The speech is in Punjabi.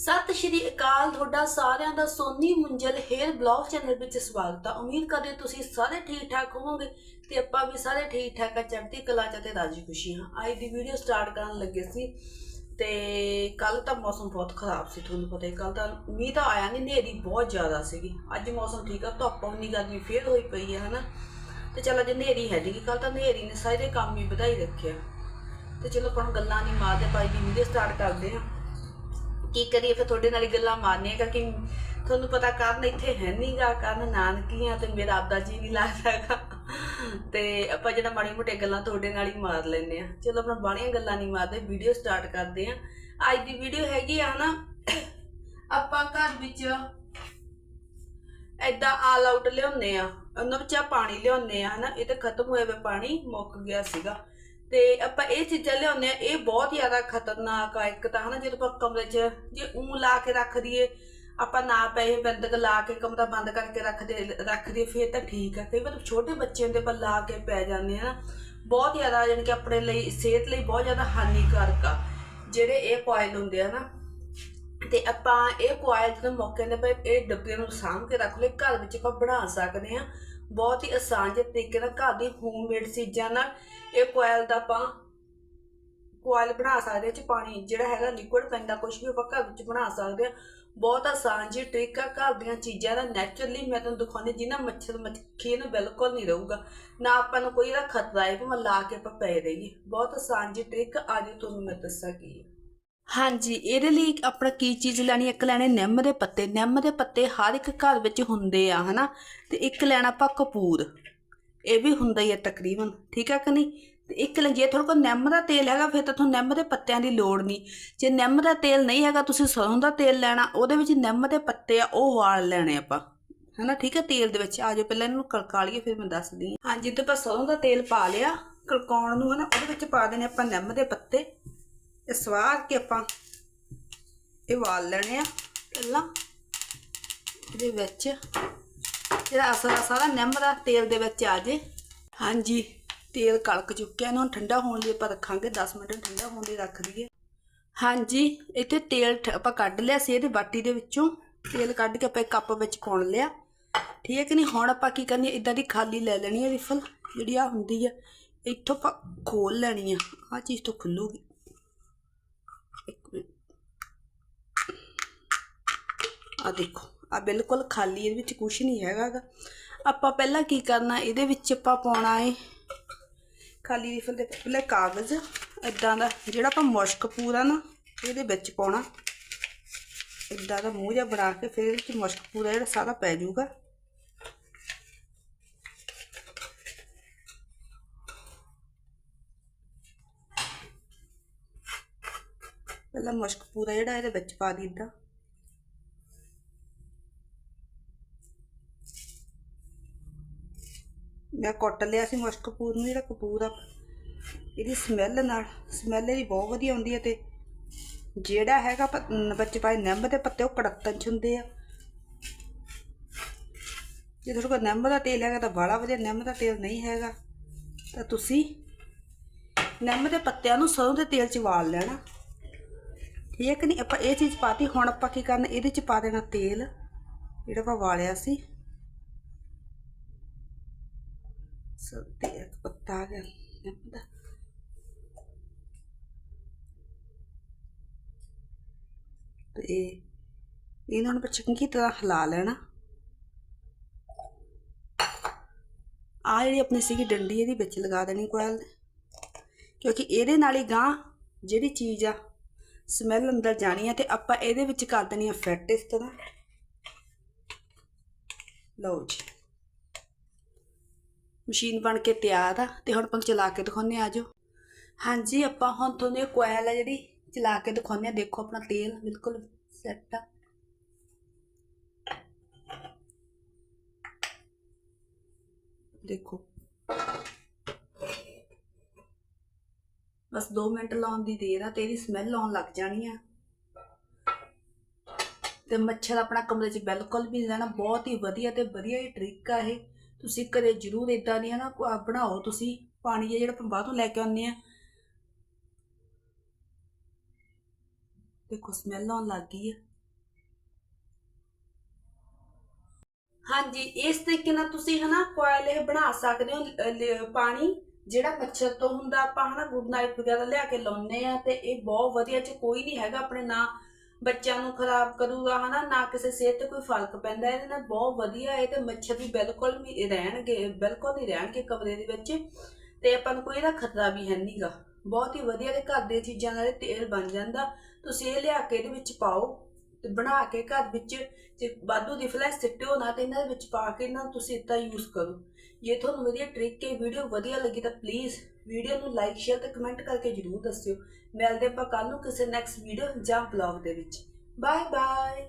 ਸਤਿ ਸ਼੍ਰੀ ਅਕਾਲ, ਤੁਹਾਡਾ ਸਾਰਿਆਂ ਦਾ Soni Munjal hair blog channel ਵਿੱਚ ਸਵਾਗਤ ਆ। ਉਮੀਦ ਕਰਦੇ ਤੁਸੀਂ ਸਾਰੇ ਠੀਕ ਠਾਕ ਹੋਵੋਗੇ ਤੇ ਆਪਾਂ ਵੀ ਸਾਰੇ ਠੀਕ ਠਾਕ ਆ, ਚੜ੍ਹਦੀ ਕਲਾ ਚ ਤੇ ਰਾਜੀ ਖੁਸ਼ੀ ਹਾਂ। ਅੱਜ ਦੀ ਵੀਡੀਓ ਸਟਾਰਟ ਕਰਨ ਲੱਗੇ ਸੀ ਤੇ ਕੱਲ ਤਾਂ ਮੌਸਮ ਬਹੁਤ ਖਰਾਬ ਸੀ, ਤੁਹਾਨੂੰ ਪਤਾ ਹੀ ਕੱਲ ਤਾਂ ਮੀਂਹ ਤਾਂ ਆਇਆ ਨਹੀਂ, ਹਨੇਰੀ ਬਹੁਤ ਜ਼ਿਆਦਾ ਸੀਗੀ। ਅੱਜ ਮੌਸਮ ਠੀਕ ਆ, ਧੁੱਪ ਉਨੀ ਗਰਮੀ ਫੇਰ ਹੋਈ ਪਈ ਹੈ ਹਨਾ? ਤੇ ਚਲ ਅੱਜ ਹਨੇਰੀ ਹੈ ਜੀ ਕੱਲ ਤਾਂ ਹਨੇਰੀ ਨੇ ਸਾਰੇ ਕੰਮ ਹੀ ਵਧਾਈ ਰੱਖਿਆ ਤੇ ਚਲੋ ਆਪਾਂ ਗੱਲਾਂ ਨਹੀਂ ਮਾਰਦੇ ਭਾਈ ਦੀ ਵੀਡੀਓ ਸਟਾਰਟ ਕਰਦੇ ਹਾਂ। ਕੀ ਕਰੀਏ? ਫਿਰ ਤੁਹਾਡੇ ਨਾਲ ਹੀ ਗੱਲਾਂ ਮਾਰਨੀਆਂ ਕਿਉਂਕਿ ਤੁਹਾਨੂੰ ਪਤਾ ਕਰਨ ਇੱਥੇ ਹੈ ਨਹੀਂਗਾ ਕਰਨ ਨਾਨਕੀਆਂ ਤੇ ਮੇਰਾ ਆਪਦਾ ਜੀ ਨਹੀਂ ਲੱਗਦਾਗਾ ਤੇ ਆਪਾਂ ਜਿਹੜਾ ਮਾੜੀ ਮੋਟੇ ਗੱਲਾਂ ਤੁਹਾਡੇ ਨਾਲ ਹੀ ਮਾਰ ਲੈਂਦੇ ਆ। ਚਲੋ ਆਪਣਾ ਬਾਣੀਆਂ ਗੱਲਾਂ ਨਹੀਂ ਮਾਰਦੇ ਵੀਡੀਓ ਸਟਾਰਟ ਕਰਦੇ ਆ। ਅੱਜ ਦੀ ਵੀਡੀਓ ਹੈਗੀ ਆ ਨਾ ਆਪਾਂ ਘਰ ਵਿੱਚ ਐਦਾਂ ਆਲ ਆਊਟ ਲਿਆਉਂਦੇ ਆ। ਉਹਨਾਂ ਵਿੱਚ ਆ ਪਾਣੀ ਲਿਆਉਂਦੇ ਆ ਹਨਾ, ਇਹ ਤਾਂ ਖਤਮ ਹੋਇਆ ਵਾ ਪਾਣੀ, ਮੁੱਕ ਗਿਆ ਸੀਗਾ। ਤੇ ਆਪਾਂ ਇਹ ਚੀਜ਼ਾਂ ਲਿਆਉਂਦੇ ਆ ਇਹ ਬਹੁਤ ਜ਼ਿਆਦਾ ਖਤਰਨਾਕ ਆ ਇੱਕ ਤਾਂ ਹਨਾ, ਜਦੋਂ ਆਪਾਂ ਕਮਰੇ 'ਚ ਜੇ ਊਂ ਲਾ ਕੇ ਰੱਖ ਦਈਏ, ਆਪਾਂ ਨਾ ਪਏ ਬੰਦਕ ਲਾ ਕੇ ਕਮਰਾ ਬੰਦ ਕਰਕੇ ਰੱਖਦੇ ਰੱਖ ਦਈਏ, ਫਿਰ ਤਾਂ ਠੀਕ ਆ। ਕਈ ਵਾਰ ਛੋਟੇ ਬੱਚੇ ਹੁੰਦੇ ਪਰ ਲਾ ਕੇ ਪੈ ਜਾਂਦੇ ਆ ਨਾ, ਬਹੁਤ ਜ਼ਿਆਦਾ ਯਾਨੀ ਕਿ ਆਪਣੇ ਲਈ, ਸਿਹਤ ਲਈ ਬਹੁਤ ਜ਼ਿਆਦਾ ਹਾਨੀਕਾਰਕ ਆ, ਜਿਹੜੇ ਇਹ ਕੋਇਲ ਹੁੰਦੇ ਆ ਨਾ। ਤੇ ਆਪਾਂ ਇਹ ਕੋਇਲ ਜਦੋਂ ਮੌਕੇ ਦੇ ਪਏ ਇਹ ਡੱਬੇ ਨੂੰ ਸਾਂਭ ਕੇ ਰੱਖ ਲਏ ਘਰ ਵਿੱਚ ਆਪਾਂ ਬਣਾ ਸਕਦੇ ਆ। ਬਹੁਤ ਹੀ ਆਸਾਨ ਜਿਹੇ ਤਰੀਕੇ ਨਾਲ ਘਰ ਦੀ ਹੋਮਮੇਡ ਚੀਜ਼ਾਂ ਨਾਲ ਇਹ ਕੋਇਲ ਦਾ ਆਪਾਂ ਕੋਇਲ ਬਣਾ ਸਕਦੇ ਹਾਂ ਚ ਪਾਣੀ ਜਿਹੜਾ ਹੈਗਾ ਲਿਕੁਇਡ ਪੈਂਦਾ ਕੁਝ ਵੀ ਆਪਾਂ ਘਰ ਵਿੱਚ ਬਣਾ ਸਕਦੇ ਹਾਂ। ਬਹੁਤ ਆਸਾਨ ਜੀ ਟ੍ਰਿਕ ਆ ਘਰ ਦੀਆਂ ਚੀਜ਼ਾਂ ਦਾ। ਨੈਚੁਰਲੀ ਮੈਂ ਤੁਹਾਨੂੰ ਦਿਖਾਉਂਦੀ ਜਿੰਨਾ ਮੱਛਰ ਮੱਖੀ ਨੂੰ ਬਿਲਕੁਲ ਨਹੀਂ ਰਹੂਗਾ, ਨਾ ਆਪਾਂ ਨੂੰ ਕੋਈ ਇਹਦਾ ਖਤਰਾ ਹੈ ਭਾਵੇਂ ਲਾ ਕੇ ਆਪਾਂ ਪਏ ਰਹੀਏ। ਬਹੁਤ ਆਸਾਨ ਜੀ ਟ੍ਰਿਕ ਅੱਜ ਤੁਹਾਨੂੰ ਮੈਂ ਦੱਸਾਂਗੀ ਹਾਂਜੀ, ਇਹਦੇ ਲਈ ਆਪਣਾ ਕੀ ਚੀਜ਼ ਲੈਣੀ, ਇੱਕ ਲੈਣੇ ਨਿੰਮ ਦੇ ਪੱਤੇ। ਨਿੰਮ ਦੇ ਪੱਤੇ ਹਰ ਇੱਕ ਘਰ ਵਿੱਚ ਹੁੰਦੇ ਆ, ਹਨਾ? ਤੇ ਇੱਕ ਲੈਣਾ ਆਪਾਂ ਕਪੂਰ। ਇਹ ਵੀ ਹੁੰਦਾ ਹੀ ਹੈ ਤਕਰੀਬਨ, ਠੀਕ ਹੈ ਕਿ ਨਹੀਂ? ਤੇ ਇੱਕ ਲੈ, ਜੇ ਤੁਹਾਡੇ ਕੋਲ ਨਿੰਮ ਦਾ ਤੇਲ ਹੈਗਾ, ਫਿਰ ਤਾਂ ਤੁਹਾਨੂੰ ਨਿੰਮ ਦੇ ਪੱਤਿਆਂ ਦੀ ਲੋੜ ਨਹੀਂ। ਜੇ ਨਿੰਮ ਦਾ ਤੇਲ ਨਹੀਂ ਹੈਗਾ, ਤੁਸੀਂ ਸਰੋਂ ਦਾ ਤੇਲ ਲੈਣਾ, ਉਹਦੇ ਵਿੱਚ ਨਿੰਮ ਦੇ ਪੱਤੇ ਆ, ਉਹ ਵਾਲ ਲੈਣੇ ਆਪਾਂ, ਹਨਾ? ਠੀਕ ਹੈ ਤੇਲ ਦੇ ਵਿੱਚ। ਆ ਜਾਓ, ਪਹਿਲਾਂ ਇਹਨੂੰ ਕੜਕਾ ਲਈਏ ਫਿਰ ਮੈਂ ਦੱਸਦੀ ਹਾਂ। ਹਾਂਜੀ, ਤੇ ਆਪਾਂ ਸਰੋਂ ਦਾ ਤੇਲ ਪਾ ਲਿਆ ਕੜਕਾਉਣ ਨੂੰ, ਹਨਾ? ਉਹਦੇ ਵਿੱਚ ਪਾ ਦੇਣੇ ਆਪਾਂ ਨਿੰਮ ਦੇ ਪੱਤੇ। ਇਹ ਸਵਾਰ ਕੇ ਆਪਾਂ ਇਹ ਵਾਲ ਲੈਣੇ ਆ ਪਹਿਲਾਂ। ਇਹਦੇ ਵਿੱਚ ਜਿਹੜਾ ਅਸਰ ਸਾਰਾ ਨਿੰਮ ਦਾ ਤੇਲ ਦੇ ਵਿੱਚ ਆ ਜੇ। ਹਾਂਜੀ, ਤੇਲ ਕਲਕ ਚੁੱਕਿਆ, ਇਹਨੂੰ ਹੁਣ ਠੰਡਾ ਹੋਣ ਲਈ ਆਪਾਂ ਰੱਖਾਂਗੇ 10 ਮਿੰਟ ਠੰਡਾ ਹੋਣ ਲਈ ਰੱਖ ਦਈਏ। ਹਾਂਜੀ, ਇੱਥੇ ਤੇਲ ਠ- ਆਪਾਂ ਕੱਢ ਲਿਆ ਸੀ ਇਹਦੇ ਬਾਟੀ ਦੇ ਵਿੱਚੋਂ। ਤੇਲ ਕੱਢ ਕੇ ਆਪਾਂ ਇੱਕ ਕੱਪ ਵਿੱਚ ਪਾਉਣ ਲਿਆ। ਠੀਕ ਹੈ ਕਿ ਨਹੀਂ? ਹੁਣ ਆਪਾਂ ਕੀ ਕਰਨੀ ਹੈ ਇਦਾਂ ਦੀ ਖਾਲੀ ਲੈ ਲੈਣੀ ਹੈ ਰਿਫਲ ਜਿਹੜੀ ਆ ਹੁੰਦੀ ਆ, ਇੱਥੋਂ ਆਪਾਂ ਖੋਲ ਲੈਣੀ ਆ। ਆ ਚੀਜ਼ ਤੋਂ ਖੁੱਲੂਗੀ ਇੱਕ ਮਿੰਟ ਆ ਦੇਖੋ, ਆ ਬਿਲਕੁਲ ਖਾਲੀ ਇਹਦੇ ਵਿੱਚ ਕੁਝ ਨਹੀਂ ਹੈਗਾ ਗਾ। ਆਪਾਂ ਪਹਿਲਾਂ ਕੀ ਕਰਨਾ, ਇਹਦੇ ਵਿੱਚ ਆਪਾਂ ਪਾਉਣਾ ਏ ਖਾਲੀ ਰਿਫਲ ਦੇ ਪਹਿਲੇ ਕਾਗਜ਼। ਇਦਾਂ ਦਾ ਜਿਹੜਾ ਆਪਾਂ ਮੁਸ਼ਕ ਪੂਰਾ ਨਾ, ਇਹਦੇ ਵਿੱਚ ਪਾਉਣਾ। ਇਦਾਂ ਦਾ ਮੂੰਹ ਜਿਹਾ ਬਣਾ ਕੇ ਫਿਰ ਇਹਦੇ ਵਿੱਚ ਮੁਸ਼ਕ ਪੂਰਾ ਜਿਹੜਾ ਸਾਰਾ ਪੈ ਜਾਊਗਾ। ਪਹਿਲਾਂ ਮੁਸ਼ਕ ਪੂਰਾ ਜਿਹੜਾ ਇਹਦੇ ਵਿੱਚ ਪਾ ਦਿੱਤਾ ਮੈਂ ਕੁੱਟ ਲਿਆ ਸੀ ਮੁਸ਼ਕ ਕਪੂਰ ਨੂੰ, ਜਿਹੜਾ ਕਪੂਰ ਆ। ਇਹਦੀ ਸਮੈਲ ਨਾਲ ਸਮੈਲ ਇਹਦੀ ਬਹੁਤ ਵਧੀਆ ਆਉਂਦੀ ਹੈ ਤੇ ਜਿਹੜਾ ਹੈਗਾ ਬੱਚੇ ਪਾਏ ਨਿੰਮ ਦੇ ਪੱਤੇ, ਉਹ ਕੜਤਨ ਚ ਹੁੰਦੇ ਆ। ਜੇ ਤੁਹਾਡੇ ਕੋਲ ਨਿੰਮ ਦਾ ਤੇਲ ਹੈਗਾ ਤਾਂ ਬਾਲਾ ਵਧੀਆ, ਨਿੰਮ ਦਾ ਤੇਲ ਨਹੀਂ ਹੈਗਾ ਤਾਂ ਤੁਸੀਂ ਨਿੰਮ ਦੇ ਪੱਤਿਆਂ ਨੂੰ ਸਰੋਂ ਦੇ ਤੇਲ ਚ ਵਾਲ ਲੈਣਾ। ਠੀਕ ਹੈ ਕਿ ਨਹੀਂ? ਆਪਾਂ ਇਹ ਚੀਜ਼ ਪਾਤੀ, ਹੁਣ ਆਪਾਂ ਕੀ ਕਰਨਾ? ਇਹਦੇ ਚ ਪਾ ਦੇਣਾ ਤੇਲ, ਜਿਹੜਾ ਆਪਾਂ ਵਾਲਿਆ ਸੀ। ਸੋ ਤੇ ਇੱਕ ਪੱਤਾ ਗਿਆ ਨਿੰਮ ਦਾ ਤੇ ਇਹਨਾਂ ਨੂੰ ਆਪਾਂ ਚੰਗੀ ਤਰ੍ਹਾਂ ਹਿਲਾ ਲੈਣਾ ਆ ਜਿਹੜੀ ਆਪਣੀ ਸੀਗੀ ਡੰਡੀ ਇਹਦੇ ਵਿੱਚ ਲਗਾ ਦੇਣੀ ਕੋਇਲ ਕਿਉਂਕਿ ਇਹਦੇ ਨਾਲ ਹੀ ਗਾਂ ਜਿਹੜੀ ਚੀਜ਼ ਆ ਸਮੈਲ ਅੰਦਰ ਜਾਣੀ ਆ ਤੇ ਆਪਾਂ ਇਹਦੇ ਵਿੱਚ ਕਰ ਦੇਣੀ ਆ ਫਿੱਟ ਇਸ ਤਰ੍ਹਾਂ ਲਓ ਜੀ ਮਸ਼ੀਨ ਬਣ ਕੇ ਤਿਆਰ ਆ, ਤੇ ਹੁਣ ਆਪਾਂ ਚਲਾ ਕੇ ਦਿਖਾਉਂਦੇ ਆ ਆਜੋ ਹਾਂਜੀ, ਆਪਾਂ ਹੁਣ ਤੁਹਾਨੂੰ ਇਹ ਕੋਇਲ ਆ ਜਿਹੜੀ, ਚਲਾ ਕੇ ਦਿਖਾਉਂਦੇ ਆ ਦੇਖੋ ਆਪਣਾ ਤੇਲ ਬਿਲਕੁਲ ਸੈੱਟ ਆ। ਦੇਖੋ। ਬਸ 2 ਮਿੰਟ ਲਾਉਣ ਦੀ ਦੇਰ ਆ, ਤੇ ਇਹਦੀ ਸਮੈਲ ਆਉਣ ਲੱਗ ਜਾਣੀ ਆ। ਤੇ ਮੱਛਰ ਆਪਣਾ ਕਮਰੇ 'ਚ ਬਿਲਕੁਲ ਵੀ ਨਹੀਂ ਰਹਿਣਾ। ਬਹੁਤ ਹੀ ਵਧੀਆ ਤੇ ਵਧੀਆ ਹੀ ਟ੍ਰਿਕ ਆ ਇਹ। ਤੁਸੀਂ ਕਦੇ ਜ਼ਰੂਰ ਇਦਾਂ ਦੀਆਂ ਨਾ ਅਹ ਬਣਾਓ, ਤੁਸੀਂ ਪਾਣੀ ਹੈ ਜਿਹੜਾ ਆਪਾਂ ਬਾਹਰੋਂ ਲੈ ਕੇ ਆਉਂਦੇ ਆ ਦੇਖੋ ਸਮੈਲ ਆਉਣ ਲੱਗ ਗਈ ਹਾਂਜੀ, ਇਸ ਤਰੀਕੇ ਨਾਲ ਤੁਸੀਂ ਹਨਾ ਕੋਇਲ ਇਹ ਬਣਾ ਸਕਦੇ ਹੋ ਪਾਣੀ ਜਿਹੜਾ ਮੱਛਰ ਤੋਂ ਹੁੰਦਾ, ਆਪਾਂ ਹਨਾ ਗੁੱਡ ਨਾਈਟ ਵਗੈਰਾ ਲਿਆ ਕੇ ਲਾਉਂਦੇ ਆ ਤੇ ਇਹ ਬਹੁਤ ਵਧੀਆ, ਚ ਕੋਈ ਨਹੀਂ ਹੈਗਾ ਆਪਣੇ ਨਾਂ ਬੱਚਿਆਂ ਨੂੰ ਖਰਾਬ ਕਰੂਗਾ, ਹਨਾ? ਨਾ ਕਿਸੇ ਸਿਹਤ ਤੇ ਕੋਈ ਫ਼ਰਕ ਪੈਂਦਾ, ਇਹਦੇ ਨਾਲ ਬਹੁਤ ਵਧੀਆ ਹੈ ਤੇ ਮੱਛਰ ਵੀ ਬਿਲਕੁਲ ਵੀ ਰਹਿਣਗੇ, ਬਿਲਕੁਲ ਨਹੀਂ ਰਹਿਣਗੇ ਕਮਰੇ ਦੇ ਵਿੱਚ ਤੇ ਆਪਾਂ ਨੂੰ ਕੋਈ ਇਹਦਾ ਖਤਰਾ ਵੀ ਹੈ ਨਹੀਂਗਾ ਬਹੁਤ ਹੀ ਵਧੀਆ ਤੇ ਘਰ ਦੀਆਂ ਚੀਜ਼ਾਂ ਨਾਲ ਤੇਲ ਬਣ ਜਾਂਦਾ। ਤੁਸੀਂ ਇਹ ਲਿਆ ਕੇ ਇਹਦੇ ਵਿੱਚ ਪਾਓ। ਤੇ ਬਣਾ ਕੇ ਘਰ ਵਿੱਚ ਜੇ ਵਾਧੂ ਦੀ ਫਲੈਸ਼ ਸਿੱਟਿਓ ਨਾ ਤੇ ਇਹਨਾਂ ਦੇ ਵਿੱਚ ਪਾ ਕੇ ਇਹਨਾਂ ਨੂੰ ਤੁਸੀਂ ਇਦਾਂ ਯੂਜ਼ ਕਰੋ। ਜੇ ਤੁਹਾਨੂੰ ਵਧੀਆ ਟ੍ਰਿਕ ਇਹ ਵੀਡੀਓ ਵਧੀਆ ਲੱਗੀ ਤਾਂ ਪਲੀਜ਼ ਵੀਡੀਓ ਨੂੰ ਲਾਈਕ ਸ਼ੇਅਰ ਤੇ ਕਮੈਂਟ ਕਰਕੇ ਜਰੂਰ ਦੱਸਿਓ। ਮਿਲਦੇ ਆਪਾਂ ਕੱਲ ਨੂੰ ਕਿਸੇ ਨੈਕਸਟ ਵੀਡੀਓ ਜਾਂ ਬਲੌਗ ਦੇ ਵਿੱਚ। Bye bye